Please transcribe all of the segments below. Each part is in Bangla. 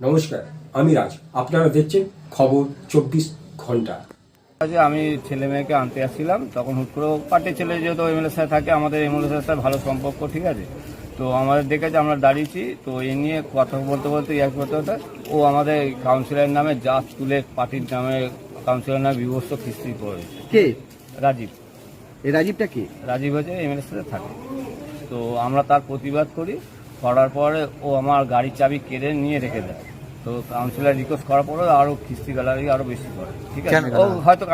নমস্কার আমি রাজ। আপনারা দেখছেন খবর চব্বিশ ঘণ্টা। আমি ছেলে মেয়েকে আনতে আসছিলাম তখন হুট করে পার্টির ছেলে যেহেতু এমএলএ স্যার থাকে আমাদের এমএলএ স্যার সাথে ভালো সম্পর্ক ঠিক আছে? তো আমাদের দেখেছে আমরা দাঁড়িয়েছি তো এই নিয়ে কথা বলতে বলতে এক করতে হতে ও আমাদের কাউন্সিলরের নামে যা তুলে পার্টির নামে কাউন্সিলর নামে বিভস্ত কিস্তি করেছে কে? রাজীব। এই রাজীবটা কে? রাজীব হচ্ছে এমএলএ সাথে থাকে তো আমরা তার প্রতিবাদ করি করার পরে ও আমার গাড়ির চাবি কেড়ে নিয়ে রেখে দেয়। তো কাউন্সিলর রিকোয়েস্ট করার পরে আরও কিস্তি গ্যালারি আরও বেশি করে ঠিক আছে? ও হয়তো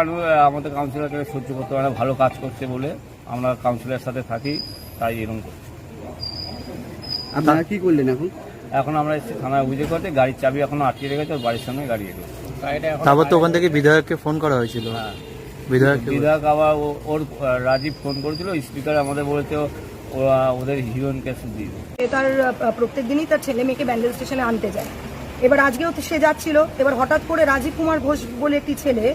আমাদের কাউন্সিলরকে সহ্য করতে পারে ভালো কাজ করছে বলে আমরা কাউন্সিলরের সাথে থাকি তাই এরকম করি আপনারা কি করলেন এখন? এখন আমরা এসেছি থানায় অভিযোগ করতে গাড়ির চাবি এখন আটকে রেখেছে ওর বাড়ির সামনে গাড়ি রেখেছে তারপর তো ওখান থেকে বিধায়ককে ফোন করা হয়েছিল। হ্যাঁ। বিধায়ক বিধায়ক আবার ও- ওর রাজীব ফোন করেছিল স্পিকার আমাদের বলেছে ওরা ওদের হিরোইনকে দিয়ে দেবে। তার প্রত্যেক দিনই তার ছেলে মেয়েকে ব্যান্ডেল স্টেশনে আনতে যায়। এবার আজকেও তো সে যাচ্ছিল। এবার হঠাৎ করে রাজীব কুমার ঘোষ বলে একটি ছেলে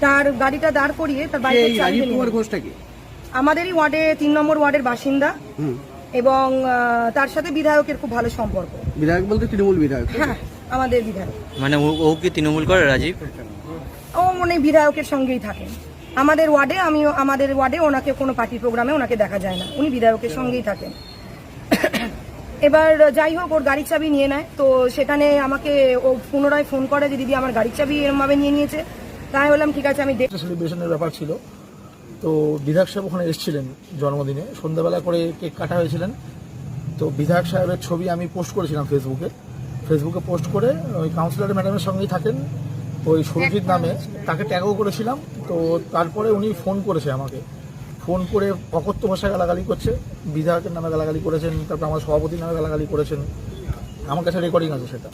তার গাড়িটা দাঁড় করিয়ে তার বাইকে এই রাজীব কুমার ঘোষটা কি? আমাদেরই ওয়ার্ডে তিন নম্বর ওয়ার্ডের বাসিন্দা। হুম। এবং তার সাথে বিধায়কের খুব ভালো সম্পর্ক। বিধায়ক বলতে তৃণমূল বিধায়ক। হ্যাঁ আমাদের বিধায়ক। মানে ও কি তৃণমূল করে রাজীব? ও মনে বিধায়কের সঙ্গেই থাকেন আমাদের ওয়ার্ডে আমি আমাদের ওয়ার্ডে ওনাকে কোনো পার্টি প্রোগ্রামে ওনাকে দেখা যায় না। উনি বিধায়কের সঙ্গেই থাকেন। এবার যাই হোক ওর গাড়ির চাবি নিয়ে নেয়। তো সেখানে আমাকে ও পুনরায় ফোন করে যে দিদি আমার গাড়ির চাবি এরমভাবে নিয়ে নিয়েছে। তাই বললাম ঠিক আছে আমি দেখ সেলিব্রেশনের ব্যাপার ছিল। তো বিধায়ক সাহেব ওখানে এসেছিলেন জন্মদিনে। সন্ধ্যাবেলা করে কেক কাটা হয়েছিলেন। তো বিধায়ক সাহেবের ছবি আমি পোস্ট করেছিলাম ফেসবুকে। ফেসবুকে পোস্ট করে ওই কাউন্সিলর ম্যাডামের সঙ্গেই থাকেন। ওই সুরজিৎ নামে, তাকে ট্যাগও করেছিলাম, তো তারপরে উনি ফোন করেছে আমাকে। ফোন করে অকথ্য ভাষায় গালাগালি করছে, বিধায়কের নামে গালাগালি করেছেন, তারপর আমার সভাপতির নামে গালাগালি করেছেন। আমার কাছে রেকর্ডিং আছে সেটা।